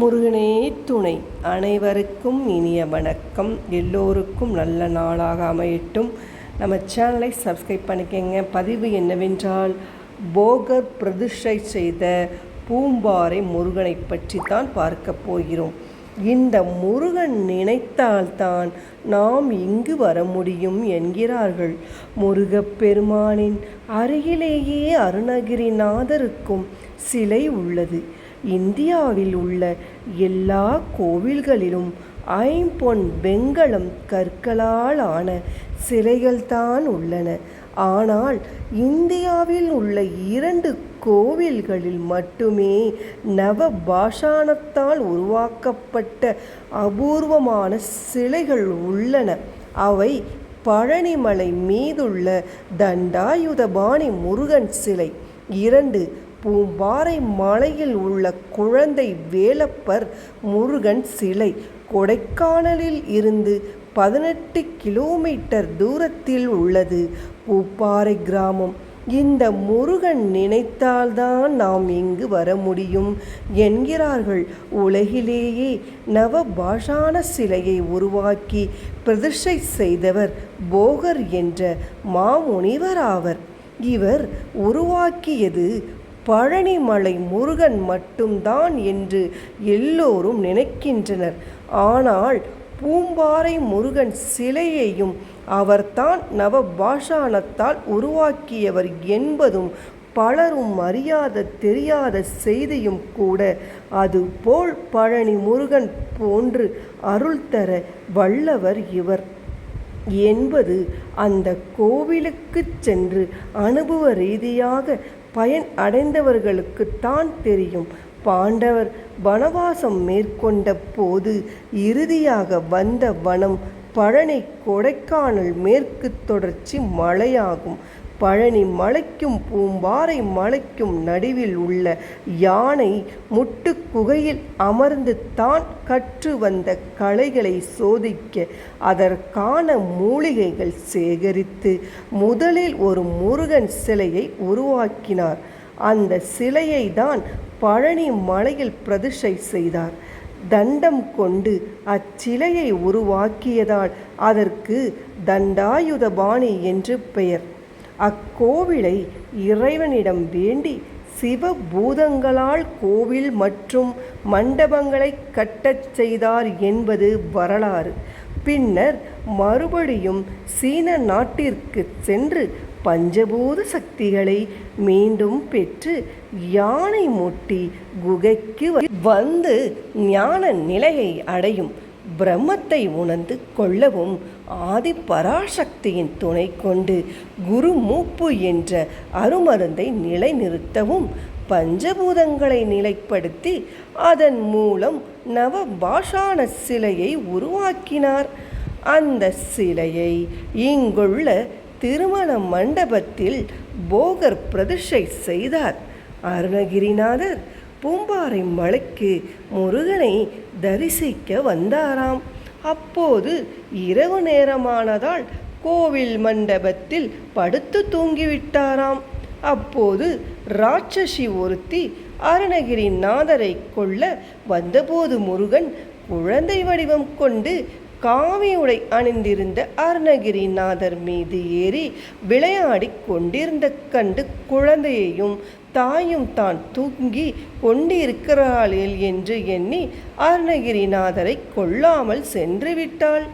முருகனே துணை. அனைவருக்கும் இனிய வணக்கம். எல்லோருக்கும் நல்ல நாளாக அமையட்டும். நம்ம சேனலை சப்ஸ்கிரைப் பண்ணிக்கங்க. பதிவு என்னவென்றால் போகர் பிரதிஷ்டை செய்த பூம்பாறை முருகனை பற்றி தான் பார்க்க போகிறோம். இந்த முருகன் நினைத்தால்தான் நாம் இங்கு வர முடியும் என்கிறார்கள். முருகப்பெருமானின் அருகிலேயே அருணகிரிநாதருக்கும் சிலை உள்ளது. இந்தியாவில் உள்ள எல்லா கோவில்களிலும் ஐம்பொன் வெண்கலம் கற்களால் ஆன சிலைகள்தான் உள்ளன. ஆனால் இந்தியாவில் உள்ள இரண்டு கோவில்களில் மட்டுமே நவ பாஷாணத்தால் உருவாக்கப்பட்ட அபூர்வமான சிலைகள் உள்ளன. அவை பழனிமலை மீதுள்ள தண்டாயுதபாணி முருகன் சிலை. இரண்டு பூம்பாறை மலையில் உள்ள குழந்தை வேலப்பர் முருகன் சிலை கொடைக்கானலில் இருந்து பதினெட்டு கிலோமீட்டர் தூரத்தில் உள்ளது. பூப்பாறை கிராமம். இந்த முருகன் நினைத்தால்தான் நாம் இங்கு வர முடியும் என்கிறார்கள். உலகிலேயே நவ பாஷான சிலையை உருவாக்கி பிரதிஷ்டை செய்தவர் போகர் என்ற மாமுனிவர் ஆவர். இவர் உருவாக்கியது பழனிமலை முருகன் மட்டும்தான் என்று எல்லோரும் நினைக்கின்றனர். ஆனால் பூம்பாறை முருகன் சிலையையும் அவர்தான் நவபாஷாணத்தால் உருவாக்கியவர் என்பதும் பலரும் அறியாத தெரியாத செய்தியும் கூட. அதுபோல் பழனி முருகன் போன்று அருள் தர வல்லவர் இவர். என்பது அந்த கோவிலுக்கு சென்று அனுபவ ரீதியாக பயன் அடைந்தவர்களுக்குத்தான் தெரியும். பாண்டவர் வனவாசம் மேற்கொண்ட போது இறுதியாக வந்த வனம் பழனி கொடைக்கானல் மேற்கு தொடர்ச்சி மலையாகும். பழனி மலைக்கும் பூம்பாறை மலைக்கும் நடுவில் உள்ள யானை முட்டு குகையில் அமர்ந்து தான் கற்று வந்த கலைகளை சோதிக்க அதற்கான மூலிகைகள் சேகரித்து முதலில் ஒரு முருகன் சிலையை உருவாக்கினார். அந்த சிலையை தான் பழனி மலையில் பிரதிஷ்டை செய்தார். தண்டம் கொண்டு அச்சிலையை உருவாக்கியதால் அதற்கு தண்டாயுதபாணி என்று பெயர். அக்கோவிலை இறைவனிடம் வேண்டி சிவபூதங்களால் கோவில் மற்றும் மண்டபங்களை கட்டச் செய்தார் என்பது வரலாறு. பின்னர் மறுபடியும் சீன நாட்டிற்கு சென்று பஞ்சபூத சக்திகளை மீண்டும் பெற்று யானை மூட்டி குகைக்கு வந்து ஞான நிலையை அடையும். பிரம்மத்தை உணர்ந்து கொள்ளவும் ஆதி பராசக்தியின் துணை கொண்டு குரு மூப்பு என்ற அருமருந்தை நிலைநிறுத்தவும் பஞ்சபூதங்களை நிலைப்படுத்தி அதன் மூலம் நவ பாஷான சிலையை உருவாக்கினார். அந்த சிலையை இங்குள்ள திருமண மண்டபத்தில் போகர் பிரதிஷ்டை செய்தார். அருணகிரிநாதர் பூம்பாறை மலைக்கு முருகனை தரிசிக்க வந்தாராம். அப்போது இரவு நேரமானதால் கோவில் மண்டபத்தில் படுத்து தூங்கிவிட்டாராம். அப்போது ராட்சசி ஒருத்தி அருணகிரி நாதரை கொள்ள வந்தபோது முருகன் குழந்தை வடிவம் கொண்டு காவி உடை அணிந்திருந்த அருணகிரிநாதர் மீது ஏறி விளையாடி கொண்டிருந்த கண்டு குழந்தையையும் தாயும் தான் தூங்கி கொண்டிருக்கிறாளில் என்று எண்ணி அருணகிரிநாதரை கொள்ளாமல் சென்று விட்டாள்.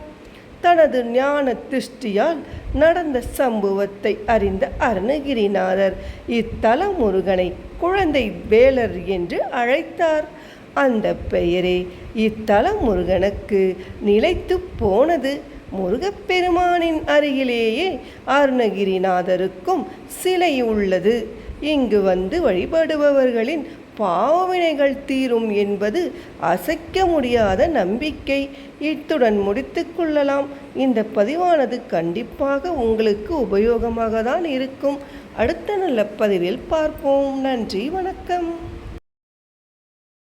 தனது ஞான திருஷ்டியால் நடந்த சம்பவத்தை அறிந்த அருணகிரிநாதர் இத்தல முருகனை குழந்தை வேலர் என்று அழைத்தார். அந்த பெயரே. இத்தல முருகனுக்கு நிலைத்து போனது முருகப்பெருமானின் அருகிலேயே. அருணகிரிநாதருக்கும் சிலை உள்ளது. இங்கு வந்து வழிபடுபவர்களின் பாவவினைகள் தீரும் என்பது அசைக்க முடியாத நம்பிக்கை. இத்துடன் முடித்து கொள்ளலாம். இந்த பதிவானது கண்டிப்பாக உங்களுக்கு உபயோகமாக தான் இருக்கும். அடுத்த நல்ல பதிவில் பார்ப்போம். நன்றி வணக்கம்.